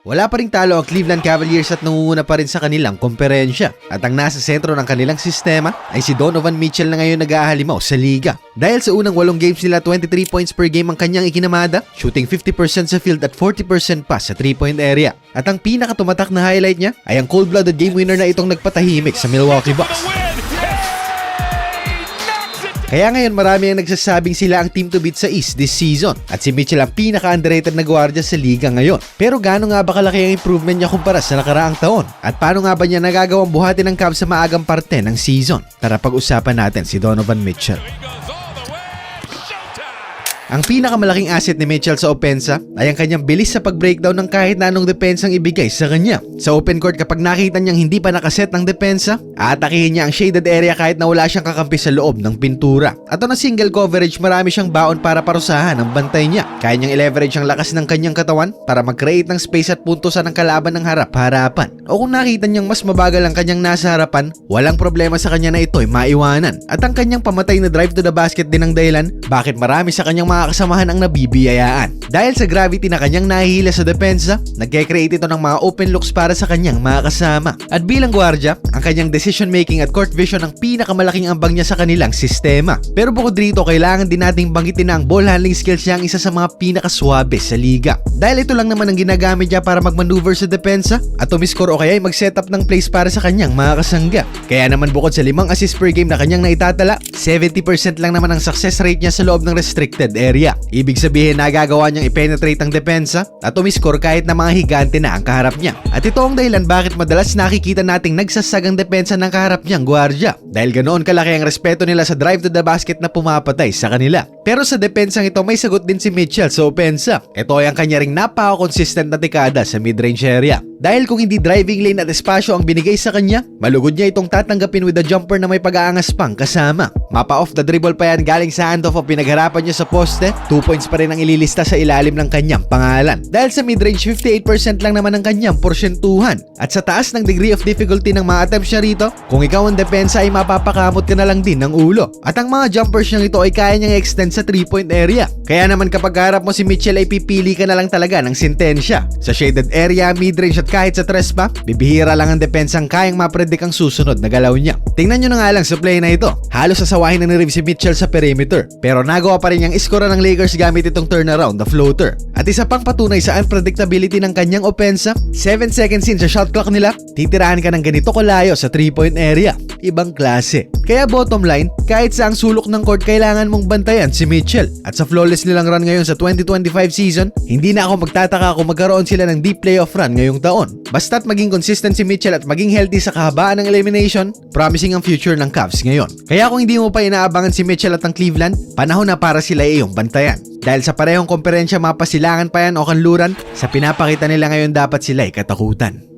Wala pa ring talo ang Cleveland Cavaliers at nangunguna pa rin sa kanilang komperensya. At ang nasa sentro ng kanilang sistema ay si Donovan Mitchell na ngayon nag-aahalimaw sa liga. Dahil sa unang walong games nila 23 points per game ang kanyang ikinamada, shooting 50% sa field at 40% pa sa 3-point area. At ang pinakatumatak na highlight niya ay ang cold-blooded game winner na itong nagpatahimik sa Milwaukee Bucks. Kaya ngayon marami ang nagsasabing sila ang team to beat sa East this season at si Mitchell ang pinaka-underrated na gwardiya sa liga ngayon. Pero gaano nga ba kalaki ang improvement niya kumpara sa nakaraang taon? At paano nga ba niya nagagawang buhatin ng Cavs sa maagang parte ng season? Tara pag-usapan natin si Donovan Mitchell. Ang pinakamalaking asset ni Mitchell sa opensa ay ang kanyang bilis sa pag-breakdown ng kahit na anong depensang ibigay sa kanya. Sa open court kapag nakita niyang hindi pa nakaset ng depensa, aatakihin niya ang shaded area kahit na wala siyang kakampi sa loob ng pintura. At on a single coverage, marami siyang baon para parusahan ang bantay niya. Kaya niyang i-leverage ang lakas ng kanyang katawan para mag-create ng space at puntosan ng kalaban ng harap-harapan. O kung nakita niyang mas mabagal ang kanyang nasa harapan, walang problema sa kanya na ito'y maiwanan. At ang kanyang pamatay na drive to the basket din ang dahilan bakit marami sa kanyang mga kasamahan ang nabibiyayaan. Dahil sa gravity na kanyang nahihila sa depensa, nagke-create ito ng mga open looks para sa kanyang mga kasama. At bilang gwardya, ang kanyang decision making at court vision ang pinakamalaking ambag niya sa kanilang sistema. Pero bukod rito, kailangan din nating banggitin na ang ball handling skills niya ang isa sa mga pinakaswabe sa liga. Dahil ito lang naman ang ginagamit niya para magmaneuver sa depensa at tumiskor o kaya ay mag-setup ng plays para sa kanyang mga kasangga. Kaya naman bukod sa limang assist per game na kanyang naitatala, 70% lang naman ang success rate niya sa loob ng restricted area. Ibig sabihin nagagawa niyang i-penetrate ang depensa at tumiskor kahit na mga higante na ang kaharap niya. At ito ang dahilan bakit madalas nakikita nating nagsasagang depensa ng kaharap niyang gwardya. Dahil ganoon kalaki ang respeto nila sa drive to the basket na pumapatay sa kanila. Pero sa depensang ito may sagot din si Mitchell sa opensa. Ito ay ang kanya ring napaka-consistent na dekada sa mid-range area. Dahil kung hindi driving lane at espasyo ang binigay sa kanya, malugod niya itong tatanggapin with a jumper na may pag-aangas pang kasama. Mapa off the dribble pa yan galing sa handoff o pinagharapan niya sa poste, 2 points pa rin ang ililista sa ilalim ng kanyang pangalan. Dahil sa mid-range 58% lang naman ang kanyang porsyentuhan. At sa taas ng degree of difficulty ng mga attempts niya rito, kung ikaw ang depensa ay mapapakamot ka na lang din ng ulo. At ang mga jumpers niyang ito ay kaya niyang extend sa 3-point area. Kaya naman kapag harap mo si Mitchell ay pipili ka na lang talaga ng sintensya. Sa shaded area, mid-range at kahit sa tres pa, bibihira lang ang depensang kayang mapredict ang susunod na galaw niya. Tingnan nyo na nga lang sa play na ito. Halos sasawahin na ni Reeves si Mitchell sa perimeter. Pero nagawa pa rin niyang iskora ng Lakers gamit itong turnaround, the floater. At isa pang patunay sa unpredictability ng kanyang opensa, 7 seconds in sa shot clock nila, titirahan ka ng ganito kalayo sa 3-point area. Ibang klase. Kaya bottom line, kahit sa ang sulok ng court kailangan mong bantayan si Mitchell. At sa flawless nilang run ngayon sa 2025 season, hindi na ako magtataka kung magkaroon sila ng deep playoff run ngayong taon. Basta't maging consistent si Mitchell at maging healthy sa kahabaan ng elimination, promising ang future ng Cavs ngayon. Kaya kung hindi mo pa inaabangan si Mitchell at ang Cleveland, panahon na para sila iyong bantayan. Dahil sa parehong komperensya mapasilangan pa yan o kanluran, sa pinapakita nila ngayon dapat sila ay katakutan.